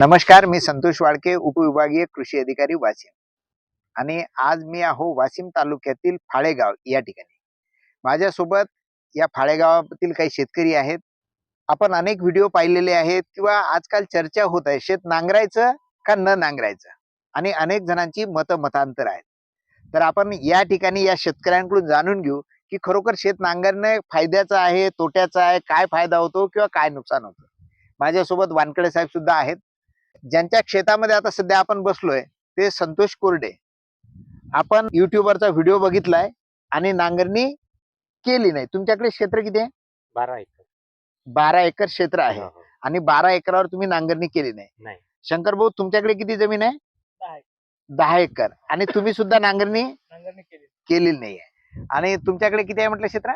नमस्कार मी संतोष वाडके उपविभागीय कृषी अधिकारी वाशिम. आणि आज मी आहो वाशिम तालुक्यातील फाळेगाव या ठिकाणी. माझ्यासोबत या फाळेगावातील काही शेतकरी आहेत. आपण अनेक व्हिडिओ पाहिलेले आहेत किंवा आजकाल चर्चा होत आहे शेत नांगरायचं का न नांगरायचं? आणि अनेक जणांची मत मतांतर आहेत. तर आपण या ठिकाणी या शेतकऱ्यांकडून जाणून घेऊ की खरोखर शेत नांगरणे फायद्याचं आहे तोट्याचं आहे काय फायदा होतो किंवा काय नुकसान होतं? माझ्यासोबत वानकडे साहेब सुद्धा आहेत. ज्यांच्या शेतामध्ये आता सध्या आपण बसलोय ते संतोष कोरडे. आपण युट्यूबवरचा व्हिडिओ बघितलाय आणि नांगरणी केली नाही. तुमच्याकडे क्षेत्र किती आहे? बारा एकर. बारा एकर क्षेत्र आहे. आणि बारा एकरावर तुम्ही नांगरणी केली नाही. नाही. शंकर भाऊ तुमच्याकडे किती जमीन आहे? दहा एकर. आणि तुम्ही सुद्धा नांगरणी नांगरणी केली केलेली नाहीये आणि तुमच्याकडे किती आहे म्हटलं क्षेत्र?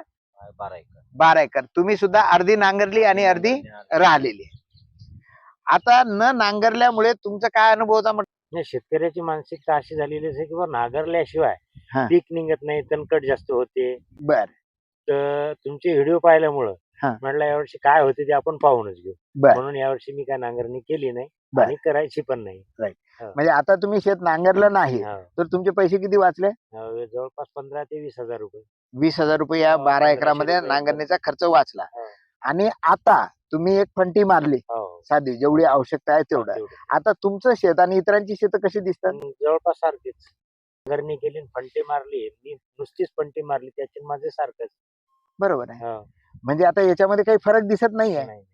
बारा एकर. बारा एकर. तुम्ही सुद्धा अर्धी नांगरली आणि अर्धी राहिलेली आहे. आता न नांगरल्यामुळे तुमचा काय अनुभव होता म्हटलं नाही शेतकऱ्याची मानसिकता अशी झालेली आहे की बा नांगरल्याशिवाय हा. पीक निघत नाही तणकट जास्त होते बर तर तुमचे व्हिडिओ पाहिल्यामुळं हा. म्हटलं यावर्षी काय होते ते आपण पाहूनच घेऊ बर म्हणून यावर्षी मी काय नांगरणी केली नाही बर. आणि करायची पण नाही म्हणजे आता तुम्ही शेत नांगरलं नाही हा. तर तुमचे पैसे किती वाचले अं, जवळपास पंधरा ते वीस हजार रुपये वीस हजार रुपये या हा, बारा पंधराशे एकरामध्ये रुपये. नांगरणीचा खर्च वाचला हा. आणि आता तुम्ही एक फंटी मारली. हो. साधी जेवढी आवश्यकता आहे तेवढं. तेवढं. आता तुमचं शेत आणि इतरांची शेत कशी दिसतात? जवळपास सारखीच केली आणि फंटी मारली मी नुसतीच फंटी मारली त्याची माझे सारखंच. बरोबर आहे. हो. म्हणजे आता याच्यामध्ये काही फरक दिसत नाहीये. नाही.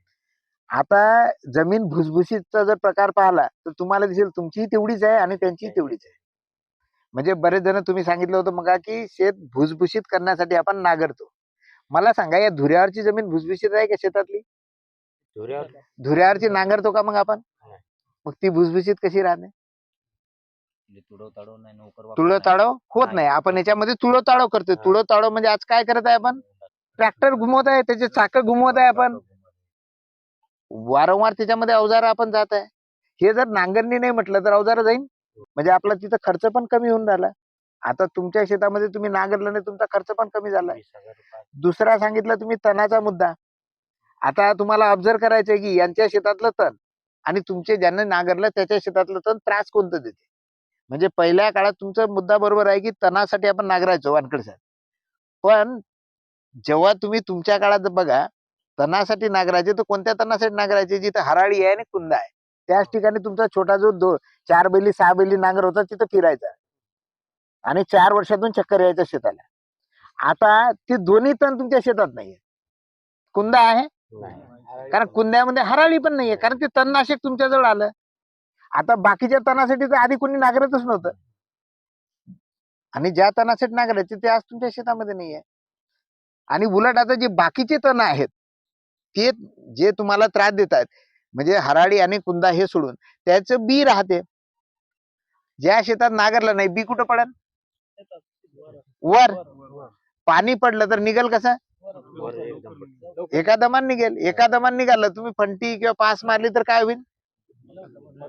आता जमीन भुसभुशीतचा जर प्रकार पाहिला तर तुम्हाला दिसेल तुमचीही तेवढीच आहे आणि त्यांचीही तेवढीच आहे. म्हणजे बरेच जण तुम्ही सांगितलं होतं मग की शेत भुसभुशीत करण्यासाठी आपण नांगरतो. मला सांगा या धुऱ्यावरची जमीन भुसभुशीत आहे का शेतातली? धुऱ्यावरची नांगरतो का मग आपण. मग ती भुसभुशीत कशी राहते तुळं नाही. ताडव होत नाही. आपण याच्यामध्ये तुळं ताडव करतोय. हा. तुळं ताडव म्हणजे आज काय करत आहे आपण? ट्रॅक्टर घुमवत आहे त्याचे चाक घुमवत आहे आपण. वारंवार त्याच्यामध्ये अवजार आपण जात आहे. हे जर नांगरणी नाही म्हटलं तर अवजार जाईन. म्हणजे आपला तिथं खर्च पण कमी होऊन राहिला. आता तुमच्या शेतामध्ये तुम्ही नांगरलं नाही तुमचा खर्च पण कमी झाला. दुसरा सांगितलं तुम्ही तणाचा मुद्दा. आता तुम्हाला ऑब्झर्व करायचंय की यांच्या शेतातलं तण आणि तुमचे ज्यांना नांगरलं त्याच्या शेतातलं तण त्रास कोणतं देते? म्हणजे पहिल्या काळात तुमचा मुद्दा बरोबर आहे की तणासाठी आपण नांगरायचो वानकड साहेब. पण जेव्हा तुम्ही तुमच्या काळात बघा तणासाठी नांगरायचे तर कोणत्या तणासाठी नांगरायचे? जिथं हराळी आहे आणि कुंदा आहे. त्याच ठिकाणी तुमचा छोटा जो दो चार बैली सहा बैली नांगर होता तिथं फिरायचा आणि चार वर्षातून चक्कर यायचं शेताला. आता ते दोन्ही तण तुमच्या शेतात नाहीये कुंदा आहे नाही. कारण कुंद्यामध्ये हराळी पण नाहीये कारण ते तणनाशक तुमच्याजवळ आलं. आता बाकीच्या तणासाठी तर आधी कोणी नांगरतच नव्हतं. आणि ज्या तणासाठी नांगरायचे ते आज तुमच्या शेतामध्ये नाहीये. आणि उलट आता जे बाकीचे तण आहेत ते जे तुम्हाला त्रास देत आहेत म्हणजे हराळी आणि कुंदा हे सोडून त्याचं बी राहते. ज्या शेतात नांगरलं नाही बी कुठं पडल? वर. पाणी पडलं तर निघल कसं. एका दमान निघेल एका दमान निघालं तुम्ही फंटी किंवा पास मारली तर काय होईल?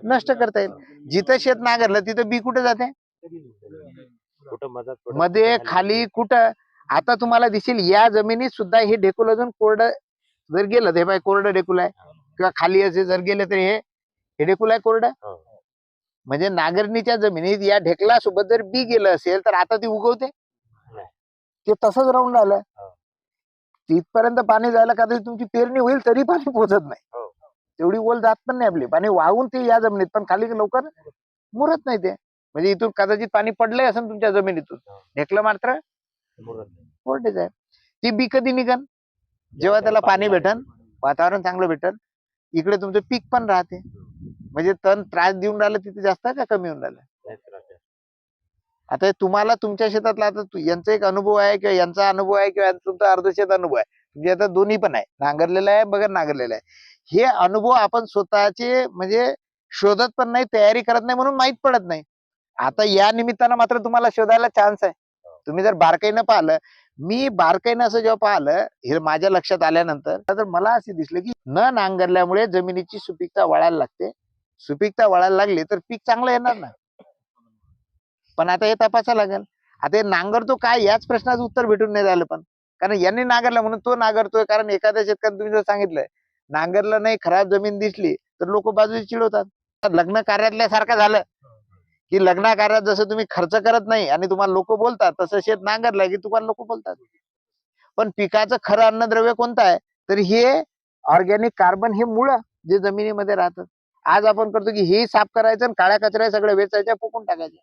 नष्ट करता येईल. जिथं शेत नांगरलं तिथं बी कुठे जाते? मध्ये खाली कुठं? आता तुम्हाला दिसेल या जमिनीत सुद्धा हे ढेकूल अजून कोरडं जर गेलं ते बाय कोरडं ढेकूल आहे. किंवा खाली असे जर गेले तर हे हे ढेकूल आहे कोरडं? हो. म्हणजे नांगरणीच्या जमिनीत या ढेकला सोबत जर बी गेलं असेल तर आता ती उगवते. ते तसंच राहून राहिलं. हो. तिथपर्यंत पाणी जायला का तुमची पेरणी होईल तरी पाणी पोहोचत नाही हो. तेवढी ओल जात पण नाही आपली पाणी वाहून ते या जमिनीत पण खाली लवकर मुरत नाही ते म्हणजे इथून कदाचित पाणी पडलंय असं तुमच्या जमिनीतून हो. ढेकलं मात्र मुरत नाही. कोरडेच आहे ती बी कधी निघन जेव्हा त्याला पाणी भेटन वातावरण चांगलं भेटन इकडे तुमचं पीक पण राहते म्हणजे तण त्रास देऊन राहिलं तिथे जास्त का कमी होऊन राहिलं. आता तुम्हाला तुमच्या शेतातला आता यांचा एक अनुभव आहे किंवा यांचा अनुभव आहे किंवा तुमचा अर्धशेत अनुभव आहे. म्हणजे आता दोन्ही पण आहे. नांगरलेला आहे बघा नांगरलेला आहे. हे अनुभव आपण स्वतःचे म्हणजे शोधत पण नाही तयारी करत नाही म्हणून माहीत पडत नाही. आता या निमित्तानं मात्र तुम्हाला शोधायला चान्स आहे. तुम्ही जर बारकाईनं पाहिलं मी बारकाईनं असं जेव्हा पाहिलं हे माझ्या लक्षात आल्यानंतर तर मला असे दिसलं की न नांगरल्यामुळे जमिनीची सुपीकता वाढायला लागते. सुपीकता वाढायला लागली तर पीक चांगलं येणार ना. पण आता हे तपासा लागेल. आता हे नांगरतो काय याच प्रश्नाचं उत्तर भेटून नाही झालं पण. कारण यांनी नांगरलं म्हणून तो नांगरतोय. कारण एखाद्या शेतकऱ्याने तुम्ही जर सांगितलंय नांगरलं नाही खराब जमीन दिसली तर लोक बाजूची चिडवतात. लग्न कार्यातल्या सारखं झालं की लग्न कार्यात जसं तुम्ही खर्च करत नाही आणि तुम्हाला लोक बोलतात तसं शेत नांगरलं की तुम्हाला लोक बोलतात. पण पिकाचं खरं अन्नद्रव्य कोणतं आहे? तर हे ऑर्गॅनिक कार्बन हे मुळ जे जमिनीमध्ये राहतात आज आपण करतो की हे साफ करायचं आणि काळ्या कचऱ्या सगळं वेचायच्या फुकून टाकायच्या.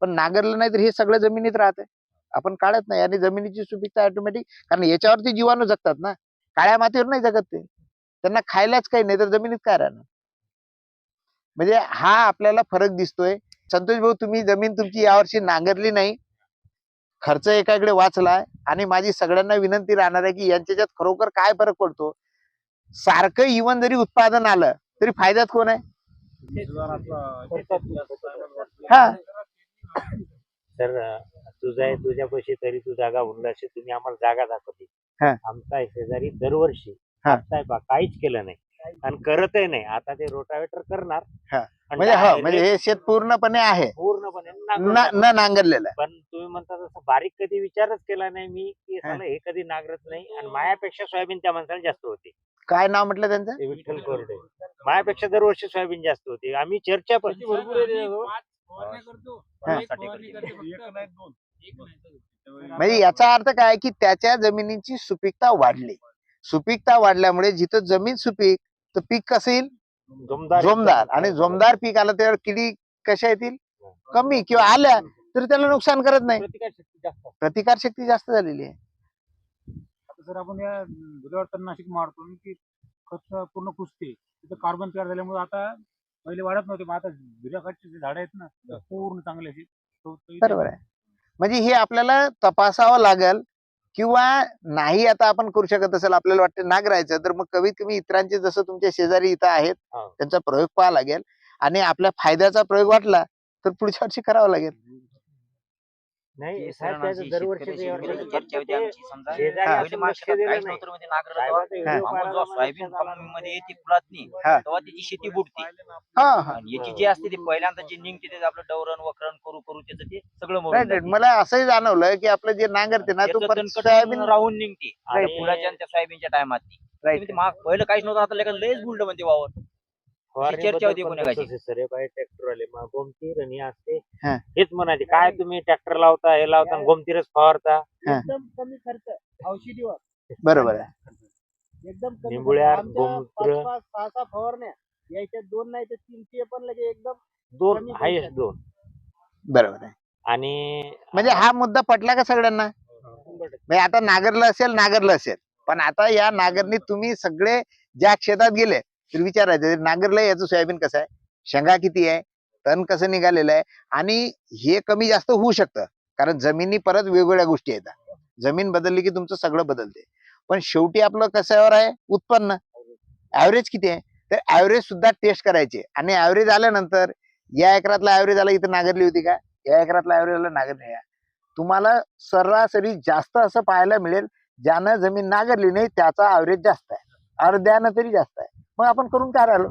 पण नांगरलं नाही तर हे सगळं जमिनीत राहतंय. आपण काढत नाही आणि जमिनीची सुपीकता ऑटोमॅटिक कारण याच्यावरती जीवाणू जगतात ना. काळ्या मातीवर नाही जगत ते. त्यांना खायलाच काही नाही तर जमिनीत काय राहणार? म्हणजे हा आपल्याला फरक दिसतोय. संतोष भाऊ तुम्ही जमीन तुमची यावर्षी नांगरली नाही. खर्च एकाकडे वाचलाय आणि माझी सगळ्यांना विनंती राहणार आहे की यांच्यात खरोखर काय फरक पडतो? सारखं इवन जरी उत्पादन आलं तरी फायद्यात कोण आहे? हा. तर तुझं आहे तुझ्या पैसे तरी तू जागा उरला अशी तुम्ही आम्हाला जागा दाखवली. हा. आमचा आहे शेजारी दरवर्षी हा. आता आहे बा काहीच केलं नाही. आणि करतही नाही. आता ते रोटावेटर करणार. हा. आणि म्हणजे हो direct म्हणजे हे शेत पूर्णपणे आहे. पूर्णपणे न नांगरून न नांगरलेलं आहे. पण तुम्ही म्हणता तसं बारीक कधी विचारच केला नाही मी की हा. साला हे कधी नांगरत नाही. आणि मायापेक्षा सोयाबीन त्या माणसाला जास्त होती. काय नाव म्हटलं त्यांचं? ते विठ्ठल कोरडे. मायापेक्षा दरवर्षी सोयाबीन जास्त होती. आम्ही चर्चा पण म्हणजे याचा अर्थ काय की त्याच्या जमिनीची सुपीकता वाढली. सुपीकता वाढल्यामुळे जिथं जमीन सुपीक तर पीक कसं येईल? जोमदार आणि जोमदार पीक आलं त्यावर किडी कशा येतील? कमी किंवा आल्या तरी त्याला नुकसान करत नाही. प्रतिकारशक्ती जास्त प्रतिकार शक्ती जास्त झालेली आहे. आता जर आपण या दुधावर तणनाशक मारतो की खत पूर्ण कुसते तिथं कार्बन तयार झाल्यामुळे आता पहिले वाढत नव्हते मग आता दुधाखाची जे झाडं आहेत ना पूर्ण चांगले अशी तो- तो इथे- बरोबर आहे. म्हणजे हे आपल्याला तपासावं लागेल किंवा नाही आता आपण करू शकत असेल आपल्याला वाटतं नागरायचं तर मग कमीत कमी इतरांचे जसं तुमच्या शेजारी इथं आहेत हा. त्यांचा प्रयोग पाहा लागेल. आणि आपल्या फायद्याचा प्रयोग वाटला तर पुढच्या वर्षी करावा लागेल. नाही साहेब त्याचं दरवर्षी शेतकऱ्याशी ते विरोधी वर्षी चर्चा होती ते आमची समजा शेजारी. असं पहिले लक्ष मार्केटात दिलं काहीच नाही. नव्हतं म्हणजे नांगरत साहेबाचं तेव्हा. व्हिडिओ मागून पाहिला जेव्हा मला सोयाबीन. मध्ये येते फुलात नाही हा. तेव्हा त्याची शेती बुडते हा हा आणि याची जी असते ती पहिल्यांदा जे निघते ते आपलं डवरण वखरण करू करू त्याचं ते सगळं मरून जाते. मला असंही जाणवलं की आपलं जे नांगरते ना तो त्याचं परत तणकट सोयाबीन राहून निघते आणि फुलाच्या आणि त्या सोयाबीनच्या टायमात पहिलं काहीच नव्हतं आता लगेच लयच बुलड म्हणते वावर चर्चा होती गुन्हेगाची. मग गोमतीर आणि असते. हा. हेच म्हणायचे काय तुम्ही ट्रॅक्टर लावता हे लावता आणि गोमतीरच फवारता? एकदम कमी खर्च औषधीवर. बरोबर आहे. एकदम कमी निंबुळ्या, खर्च. आमच्या गोमूत्र. पाच पाच सहा सहा फवारण्या. याच्यात दोन नाही तर तीनशे पण लगे एकदम दोन कमी हायस्ट पैशात. दोन. बरोबर आहे. आणि म्हणजे हा मुद्दा पटला का सगळ्यांना? म्हणजे आता नागरलं असेल नागरलं असेल. पण आता या नागरणीत तुम्ही सगळे ज्या क्षेत्रात गेले तर विचारायचं नांगरला याचं सोयाबीन कसं आहे? शेंगा किती आहे? तण कसं निघालेलं आहे? आणि हे कमी जास्त होऊ शकतं कारण जमिनी परत वेगवेगळ्या गोष्टी येतात. जमीन बदलली की तुमचं सगळं बदलते. पण शेवटी आपलं कशावर आहे? उत्पन्न. ऍव्हरेज किती आहे? तर ऍव्हरेज सुद्धा टेस्ट करायचे. आणि ऍव्हरेज आल्यानंतर या एकरातला ऍव्हरेज आला इथं नागरली होती का? या एकरातला ऍव्हरेज आला नागरली तुम्हाला सरासरी जास्त असं पाहायला मिळेल ज्यानं जमीन नागरली नाही त्याचा ऍव्हरेज जास्त आहे. अर्ध्यानं तरी जास्त आहे. मग आपण करून काय राहिलो?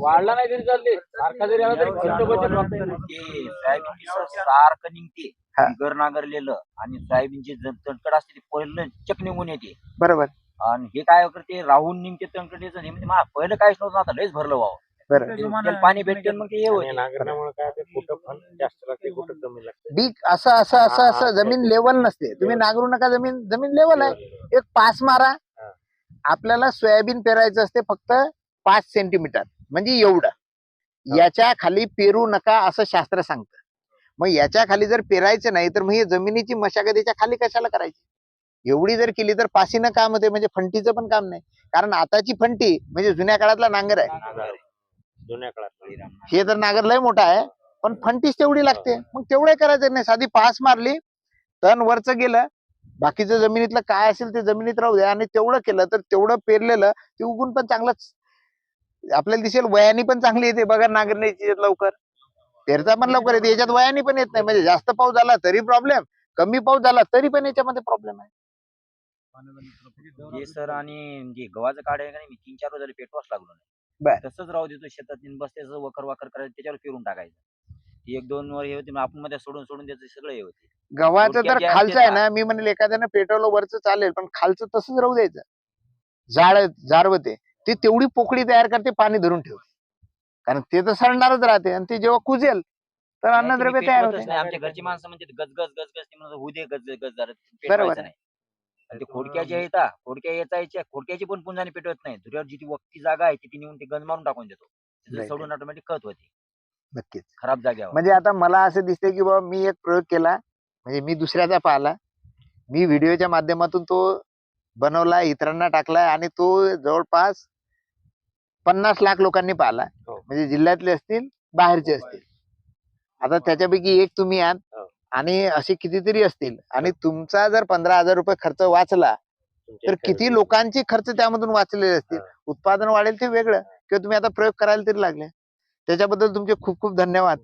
वाढला नाही तरी चालते सारखा जरी आला तरी खर्च बचत होत नाही. ते सोयाबीनचं सारखं निघते. हा. बिगर नांगरलेलं आणि सोयाबीनची तणकड असते ती पहिलं चक निघून येते. बरोबर. आणि हे काय करते राहून निघते तणकड हे म्हणजे मा- पहिलं काहीच नव्हतं आता लयच भरलं त्याला पाणी भेटते मग ते हे होते काय ते कुठं फळ जास्त लागते कुठं कमी लागते. डीक असं असं असं असं जमीन लेवल नसते. तुम्ही नांगरू नका जमीन जमीन लेवल आहे. एक पास मारा. आपल्याला सोयाबीन पेरायचं असते फक्त पाच सेंटीमीटर म्हणजे एवढं. याच्या खाली पेरू नका असं शास्त्र सांगतं. मग याच्या खाली जर पेरायचं नाही तर मग ही जमिनीची मशागत याच्या खाली कशाला करायची? एवढी जर केली तर पासीनं काम होते म्हणजे फंटीचं पण काम नाही. कारण आताची फंटी म्हणजे जुन्या काळातला नांगर आहे. जुन्या काळात हे तर नागर लय मोठा आहे पण फंटीच तेवढी लागते. मग तेवढे करायचं नाही. साधी पास मारली तण वरच गेलं बाकीचं जमिनीतलं काय असेल ते जमिनीत राहू द्या आणि तेवढं केलं तर तेवढं पेरलेलं ते उगून पण चांगलंच आपल्याला दिसेल वयानी पण चांगली येते बघा नांगरण्याची लवकर. पेरता पण लवकर येते. याच्यात वयानी पण येत नाही. म्हणजे जास्त पाऊस झाला तरी प्रॉब्लेम कमी पाऊस झाला तरी पण याच्यामध्ये प्रॉब्लेम आहे. हे सर आणि जे गव्हाचं काढ आहे का नाही मी तीन चार रोज पेटवाच लागलो बर. नाही तसंच राहू देतो शेतात बस त्याचं वकर वाकर करायचं त्याच्यावर फिरून टाकायचं. एक दोन वर हे होते मग आपण मध्ये सोडून सोडून त्याचं सगळं हे होते. गव्हाचं तर खालचं आहे. ना मी म्हणेल एखाद्यानं पेटवलं वरचं चालेल पण खालचं तसंच राहू द्यायचं. झाड जारवते ते. तेवढी पोकळी तयार करते पाणी धरून ठेवते. कारण ते तर सडणारच राहते आणि ते जेव्हा कुजेल तर अन्नद्रव्य तयार होते. नाही. आमच्या घरची माणसं म्हणते गज गज गज गज ते म्हणत होऊ दे गज गज बरोबर. नाही. ते खोडक्याच्या येतात खोडक्या येतायच्या खोडक्याची पण पुंजाने पेटवत नाही. धुऱ्यावर जिथे वक्ती जागा आहे तिथे नेऊन ते गंज मारून टाकून देतो. सोडून ऑटोमॅटिक खत होते. नक्कीच. खराब जाग्यावर. म्हणजे आता मला असं दिसतंय की बाबा मी एक प्रयोग केला. म्हणजे मी दुसऱ्याचा पाहिला. मी व्हिडिओच्या माध्यमातून तो बनवला इतरांना टाकला आणि तो जवळपास पन्नास लाख लोकांनी पाहिला. हो. म्हणजे जिल्ह्यातले असतील बाहेरचे असतील. आता त्याच्यापैकी एक तुम्ही आहात हो. आणि असे कितीतरी असतील आणि तुमचा जर पंधरा हजार रुपये खर्च वाचला तर किती लोकांचे खर्च त्यामधून वाचलेले असतील? उत्पादन वाढेल ते वेगळं. किंवा तुम्ही आता प्रयोग करायला तरी लागले. त्याच्याबद्दल तुमचे खूप खूप धन्यवाद.